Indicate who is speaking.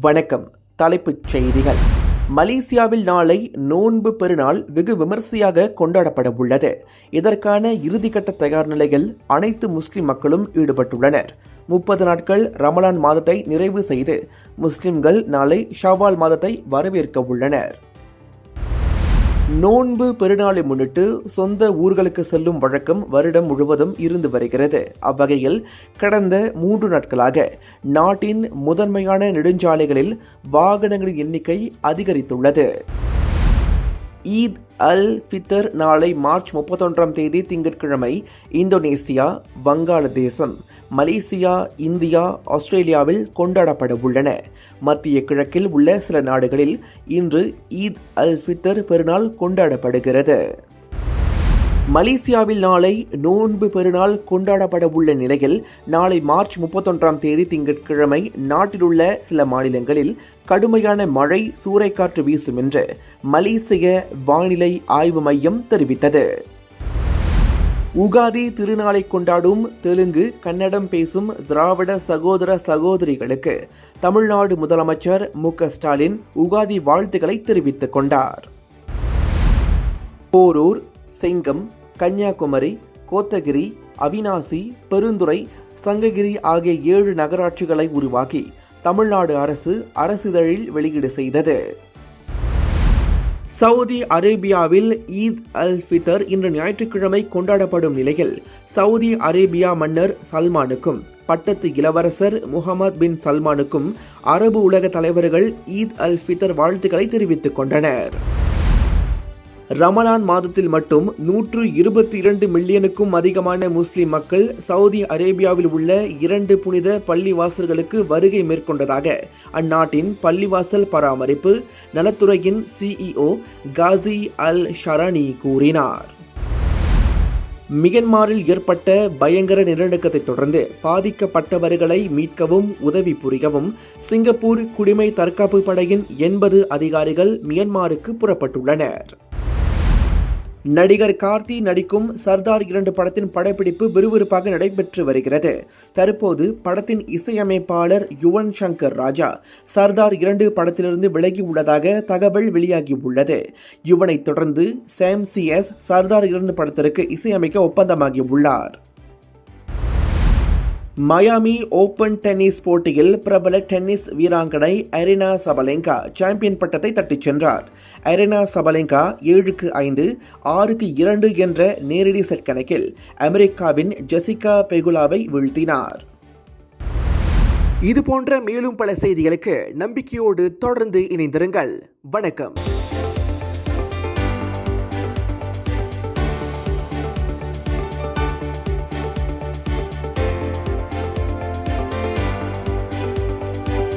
Speaker 1: வணக்கம். தலைப்புச் செய்திகள். மலேசியாவில் நாளை நோன்பு பெருநாள் வெகு விமர்சையாக கொண்டாடப்பட உள்ளது. இதற்கான இறுதிக்கட்ட தயார் நிலையில் அனைத்து முஸ்லிம் மக்களும் ஈடுபட்டுள்ளனர். முப்பது நாட்கள் ரமலான் மாதத்தை நிறைவு செய்து முஸ்லிம்கள் நாளை ஷாவால் மாதத்தை வரவேற்க உள்ளனர். நோன்பு பெருநாளை முன்னிட்டு சொந்த ஊர்களுக்கு செல்லும் வழக்கம் வருடம் முழுவதும் இருந்து வருகிறது. அவ்வகையில் கடந்த மூன்று நாட்களாக நாட்டின் முதன்மையான நெடுஞ்சாலைகளில் வாகனங்களின் எண்ணிக்கை அதிகரித்துள்ளது. ஈத் அல் ஃபித்தர் நாளை மார்ச் முப்பத்தொன்றாம் தேதி திங்கட்கிழமை இந்தோனேசியா வங்காளதேசம் மலேசியா இந்தியா ஆஸ்திரேலியாவில் கொண்டாடப்பட உள்ளன. மத்திய கிழக்கில் உள்ள சில நாடுகளில் இன்று ஈத் அல் ஃபித்தர் பெருநாள் கொண்டாடப்படுகிறது. மலேசியாவில் நாளை நோன்பு பெருநாள் கொண்டாடப்பட உள்ள நிலையில் நாளை மார்ச் முப்பத்தொன்றாம் தேதி திங்கட்கிழமை நாட்டிலுள்ள சில மாநிலங்களில் கடுமையான மழை சூறைக்காற்று வீசும் என்று மலேசிய வானிலை ஆய்வு மையம் தெரிவித்தது. உகாதி திருநாளை கொண்டாடும் தெலுங்கு கன்னடம் பேசும் திராவிட சகோதர சகோதரிகளுக்கு தமிழ்நாடு முதலமைச்சர் மு ஸ்டாலின் உகாதி வாழ்த்துக்களை தெரிவித்துக் கொண்டார். போரூர் செங்கம் கன்னியாகுமரி கோத்தகிரி அவினாசி பெருந்துறை சங்ககிரி ஆகிய ஏழு நகராட்சிகளை உருவாக்கி தமிழ்நாடு அரசு அரசிதழில் வெளியீடு செய்தது. சவுதி அரேபியாவில் ஈத் அல் ஃபித்தர் இன்று ஞாயிற்றுக்கிழமை கொண்டாடப்படும் நிலையில் சவுதி அரேபியா மன்னர் சல்மானுக்கும் பட்டத்து இளவரசர் முகமது பின் சல்மானுக்கும் அரபு உலக தலைவர்கள் ஈத் அல் ஃபித்தர் வாழ்த்துக்களை தெரிவித்துக் கொண்டனர். ரமலான் மாதத்தில் மட்டும் நூற்று இருபத்தி இரண்டு மில்லியனுக்கும் அதிகமான முஸ்லிம் மக்கள் சவுதி அரேபியாவில் உள்ள இரண்டு புனித பள்ளிவாசல்களுக்கு வருகை மேற்கொண்டதாக அந்நாட்டின் பள்ளிவாசல் பராமரிப்பு நலத்துறையின் சிஇஓ காசி அல் ஷரானி கூறினார். மியன்மாரில் ஏற்பட்ட பயங்கர நிலநடுக்கத்தைத் தொடர்ந்து பாதிக்கப்பட்டவர்களை மீட்கவும் உதவி புரியவும் சிங்கப்பூர் குடிமை தற்காப்பு படையின் எண்பது அதிகாரிகள் மியன்மாருக்கு புறப்பட்டுள்ளனர். நடிகர் கார்த்தி நடிக்கும் சர்தார் இரண்டு படத்தின் படப்பிடிப்பு விறுவிறுப்பாக நடைபெற்று வருகிறது. தற்போது படத்தின் இசையமைப்பாளர் யுவன் சங்கர் ராஜா சர்தார் இரண்டு படத்திலிருந்து விலகி உள்ளதாக தகவல் வெளியாகியுள்ளது. யுவனை தொடர்ந்து சாம் சி எஸ் சர்தார் இரண்டு படத்திற்கு இசையமைக்க ஒப்பந்தமாகியுள்ளார். மயாமி ஓபன் டென்னிஸ் போட்டியில் பிரபல டென்னிஸ் வீராங்கனை அரினா சபலெங்கா சாம்பியன் பட்டத்தை தட்டிச் சென்றார். அரினா சபலெங்கா ஏழுக்கு ஐந்து ஆறுக்கு இரண்டு என்ற நேரடி செட் கணக்கில் அமெரிக்காவின் ஜெசிகா பெகுலாவை வீழ்த்தினார். இது போன்ற மேலும் பல செய்திகளுக்கு நம்பிக்கையோடு தொடர்ந்து இணைந்திருங்கள். வணக்கம்.